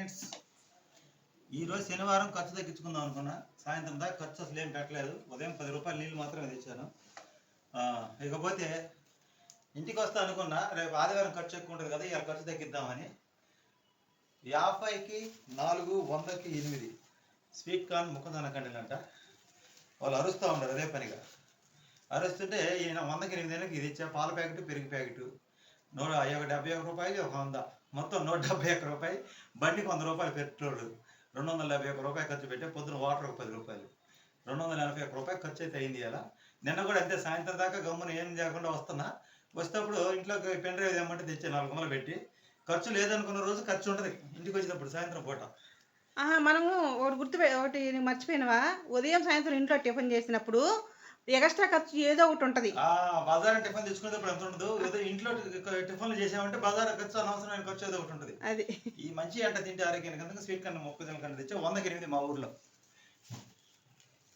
Friends ఈరోజు శనివారం ఖర్చు తగ్గించుకుందాం అనుకున్నా. సాయంత్రం దాకా ఖర్చు అసలు ఏం పెట్టలేదు. ఉదయం పది రూపాయలు నీళ్ళు మాత్రమే తెచ్చాను. ఇకపోతే ఇంటికి వస్తా అనుకున్నా రేపు ఆదివారం ఖర్చు ఎక్కువ ఉంటుంది కదా ఇవాళ ఖర్చు తగ్గిద్దామని. యాభైకి నాలుగు వందకి ఎనిమిది. స్వీట్ కార్న్ ముఖదాన కండలంట. వాళ్ళు అరుస్తూ ఉండరు అదే పనిగా అరుస్తుంటే ఈయన వందకి ఎనిమిది ఇది ఇచ్చా. పాల ప్యాకెట్ పెరుగు ప్యాకెట్. నూట ఒక డెబ్బై ఒక రూపాయలు ఒక వంద మొత్తం నూట డెబ్బై ఒక్క రూపాయి బండికి వంద రూపాయలు పెట్రోల్. రెండు వందల డెబ్బై ఒక్క రూపాయలు ఖర్చు పెట్టే పొద్దున వాటర్ ఒక పది రూపాయలు. రెండు వందల ఎనభై ఒక్క రూపాయలు ఖర్చు అయితే అయింది ఇలా నిన్న కూడా అంతే సాయంత్రం దాకా గమ్మున ఏం చేయకుండా వస్తున్నా. వస్తేప్పుడు ఇంట్లోకి పెన్ డ్రైవ్ ఏమంటే తెచ్చే నాలుగు వందలు పెట్టి. ఖర్చు లేదనుకున్న రోజు ఖర్చు ఉంటుంది. ఇంటికి వచ్చేటప్పుడు సాయంత్రం పూట. ఆహా మనము ఒకటి గుర్తు ఒకటి మర్చిపోయినవా? ఉదయం సాయంత్రం ఇంట్లో టిఫిన్ చేసినప్పుడు ఎక్స్ట్రా ఖర్చు ఏదో ఒకటి ఉంటుంది. ఆ బజార్ టిఫిన్ తెచ్చుకునేటప్పుడు ఎంత ఉండదు ఏదో ఇంట్లో టిఫిన్లు చేసామంటే బజార్ ఖర్చు అనవసరమైన ఖర్చు ఏదో ఒకటి ఉంటుంది. అది. ఈ మంచి అంట తింటే ఆరోగ్యానికి అందుకు స్వీట్ కన్నా మొక్కజొన్న కన్నా తెచ్చి వందకి ఎనిమిది మా ఊర్లో.